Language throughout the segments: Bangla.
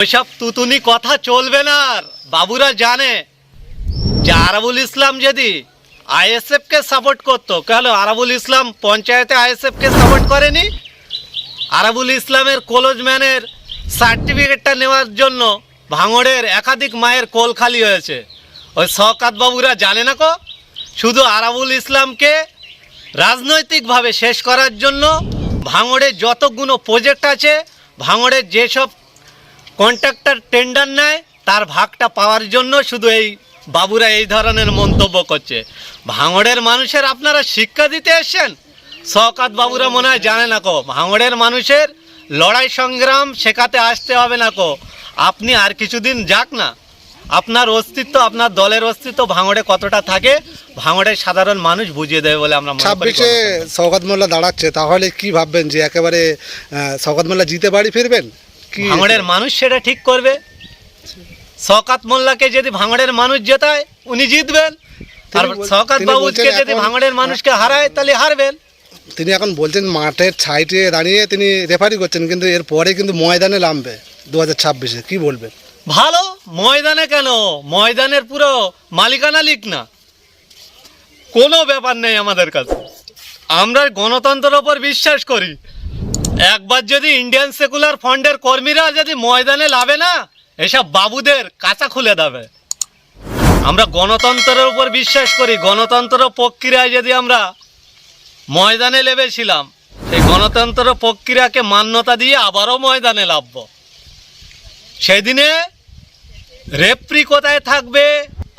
ওইসব তুতুনি কথা চলবে না আর। বাবুরা জানে। যে আরাবুল ইসলাম যদি আইএসএফ কে সাপোর্ট করতো, কেন আরাবুল ইসলাম পঞ্চায়েতে আইএসএফ কে সাপোর্ট করেনি? আরাবুল ইসলামের কলেজম্যানের সার্টিফিকেটটা নেওয়ার জন্য ভাঙড়ের একাধিক মায়ের কোল খালি হয়েছে। ওই শওকাত বাবুরা জানে না কো? শুধু আরাবুল ইসলামকে রাজনৈতিকভাবে শেষ করার জন্য ভাঙড়ের যতগুলো প্রজেক্ট আছে ভাঙড়ের যেসব কন্ট্রাক্টর টেন্ডার নেয় তার ভাগটা পাওয়ার জন্য শুধু এই বাবুরা এই ধরনের মন্তব্য করছে। ভাঙড়ের মানুষের আপনারা শিক্ষা দিতে এসছেন? শওকাত বাবুরা মনে হয় জানে না কো। ভাঙড়ের মানুষের লড়াই সংগ্রাম শেখাতে আসতে হবে না কো। আপনি আর কিছুদিন যাক না। আপনার অস্তিত্ব আপনার দলের অস্তিত্ব ভাঙড়ে কতটা থাকে ভাঙড়ের সাধারণ মানুষ বুঝিয়ে দেবে বলে আমরা ছাব্বিশে সৌগত মোল্লা দাঁড়াচ্ছে তাহলে কি ভাববেন যে একেবারে সৌগত মোল্লা জিতে বাড়ি ফিরবেন? ভাঙড়ের মানুষ সেটা ঠিক করবে। শওকাত মোল্লাকে যদি ভাঙড়ের মানুষ জেতায় উনি জিতবেন। আর তিনি বাবুকে যদি ভাঙড়ের মানুষকে হারায় তাহলে হারবেন। তিনি এখন বলছেন মাঠের সাইডে দাঁড়িয়ে তিনি রেফারি করছেন কিন্তু এর পরে কিন্তু ময়দানে নামবে দু হাজার ছাব্বিশে। কি বলবেন? ভালো? ময়দানে কেন? ময়দানের পুরো মালিকানা লিখ না। কোনো ব্যাপার নেই আমাদের কাছে। আমরা গণতন্ত্রের ওপর বিশ্বাস করি। একবার যদি ইন্ডিয়ান সেকুলার ফান্ডের কর্মীরা যদি ময়দানে লাভে না, এসব বাবুদের কাঁচা খুলে দেবে। আমরা গণতন্ত্রের উপর বিশ্বাস করি, গণতন্ত্র প্রক্রিয়ায় যদি আমরা ময়দানে লেবেছিলাম সেই গণতন্ত্র প্রক্রিয়াকে মান্যতা দিয়ে আবারও ময়দানে লাভব। সেই দিনে রেফ্রি কোথায় থাকবে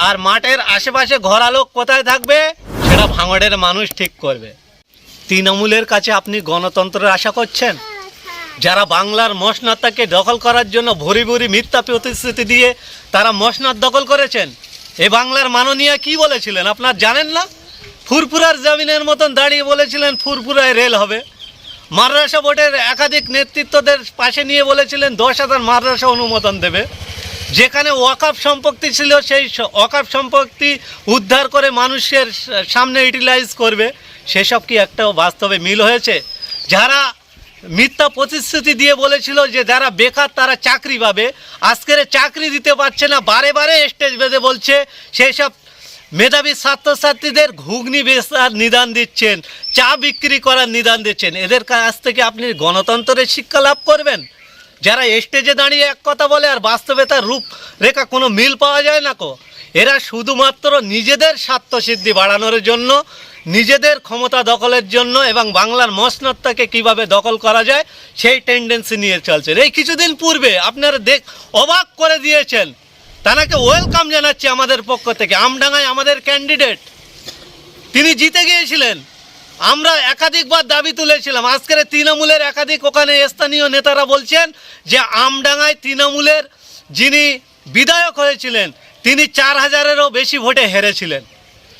আর মাঠের আশেপাশে ঘোরালোক কোথায় থাকবে, সেটা ভাঙড়ের মানুষ ঠিক করবে। তৃণমূলের কাছে আপনি গণতন্ত্রের আশা করছেন? যারা বাংলার মসনাদটাকে দখল করার জন্য ভরি ভরি মিথ্যা প্রতিশ্রুতি দিয়ে তারা মসনাদ দখল করেছেন? এ বাংলার মাননীয় কি বলেছিলেন? আপনার জানেন না? ফুরফুরার জামিনের মতন দাঁড়িয়ে বলেছিলেন ফুরফুরায় রেল হবে। মাদ্রাসা বোর্ডের একাধিক নেতৃত্বদের পাশে নিয়ে বলেছিলেন দশ হাজার মাদ্রাসা অনুমোদন দেবে। যেখানে ওয়াকাফ সম্পত্তি ছিল, সেই ওয়াকাফ সম্পত্তি উদ্ধার করে মানুষের সামনে ইউটিলাইজ করবে। সেসব কি একটাও বাস্তবে মিল হয়েছে? যারা মিথ্যা প্রতিশ্রুতি দিয়ে বলেছিল যে যারা বেকার তারা চাকরি পাবে, আজকের চাকরি দিতে পারছে না, বারে বারে স্টেজ বেঁধে বলছে সেই সব মেধাবী ছাত্রছাত্রীদের ঘুগনি বেচার নিদান দিচ্ছেন, চা বিক্রি করার নিদান দিচ্ছেন। এদের কাছ থেকে আপনি গণতন্ত্রের শিক্ষা লাভ করবেন? যারা স্টেজে দাঁড়িয়ে এক কথা বলে আর বাস্তবে তার রূপরেখা কোনো মিল পাওয়া যায় না কো? এরা শুধুমাত্র নিজেদের স্বার্থসিদ্ধি বাড়ানোর জন্য নিজেদের ক্ষমতা দখলের জন্য এবং বাংলার মসনদটাকে কীভাবে দখল করা যায়, সেই টেন্ডেন্সি নিয়ে চলছেন এই কিছুদিন পূর্বে আপনারা দেখ অবাক করে দিয়েছেন। তানাকে ওয়েলকাম জানাচ্ছি আমাদের পক্ষ থেকে। আমডাঙ্গায় আমাদের ক্যান্ডিডেট তিনি জিতে গিয়েছিলেন। আমরা একাধিকবার দাবি তুলেছিলাম। আজকের তৃণমূলের একাধিক ওখানে স্থানীয় নেতারা বলছেন যে, আমডাঙ্গায় তৃণমূলের যিনি বিধায়ক হয়েছিলেন, তিনি চার হাজারেরও বেশি ভোটে হেরেছিলেন।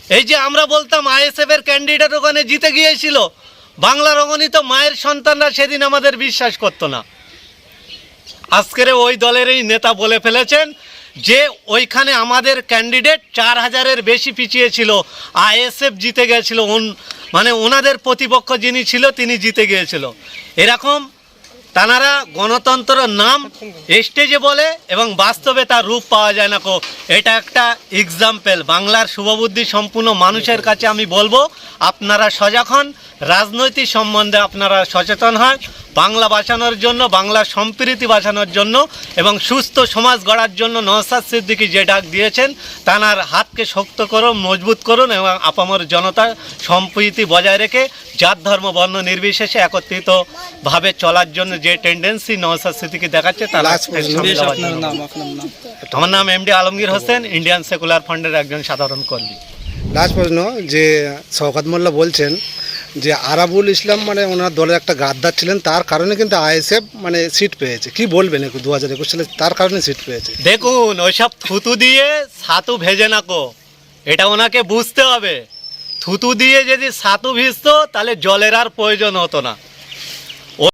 এই যে আমরা বলতাম আইএসএফের ক্যান্ডিডেট ওখানে জিতে গিয়েছিল, বাংলার অগণিত মায়ের সন্তানরা সেদিন আমাদের বিশ্বাস করতো না। আজকের ওই দলেরই নেতা বলে ফেলেছেন যে ওইখানে আমাদের ক্যান্ডিডেট চার হাজারের বেশি পিছিয়ে ছিল আইএসএফ জিতে গেছিল মানে ওনাদের প্রতিপক্ষ যিনি ছিল, তিনি জিতে গিয়েছিল। এরকম তানারা গণতন্ত্র নাম স্টেজে বলে এবং বাস্তবে তার রূপ পাওয়া যায় না কো। এটা একটা এক্সাম্পল বাংলার শুভবুদ্ধি সম্পূর্ণ মানুষের কাছে আমি বলব, আপনারা সজাগ হন। রাজনৈতিক সম্বন্ধে আপনারা সচেতন হন। বাংলা বাঁচানোর জন্য বাংলার সম্প্রীতি বাঁচানোর জন্য এবং সুস্থ সমাজ গড়ার জন্য নওসাদ সিদ্দিকি যে ডাক দিয়েছেন তানার হাতকে শক্ত করুন মজবুত করুন এবং আপামর জনতা সম্প্রীতি বজায় রেখে জাত ধর্ম বর্ণ নির্বিশেষে একত্রিতভাবে চলার জন্য যে টেন্ডেন্সি নওসাদ সিদ্দিকি দেখাচ্ছে তার জন্য। নাম M MD Alamgir Hossain Indian secular ফান্ডের একজন সাধারণ কর্মী। লাস্ট প্রশ্ন যে শওকত মোল্লা বলছেন যে আরাবুল ইসলাম মানে ওনার দলের একটা গাদ্দার ছিলেন, তার কারণে কিন্তু আইএসএফ মানে সিট পেয়েছে। কি বলবেন দু হাজার একুশ সালে? তার কারণে সিট পেয়েছে। দেখুন, ওইসব থুতু দিয়ে সাতু ভেজে নাকো। এটা ওনাকে বুঝতে হবে। থুতু দিয়ে যদি সাতু ভিজতো, তাহলে জলের আর প্রয়োজন হতো না।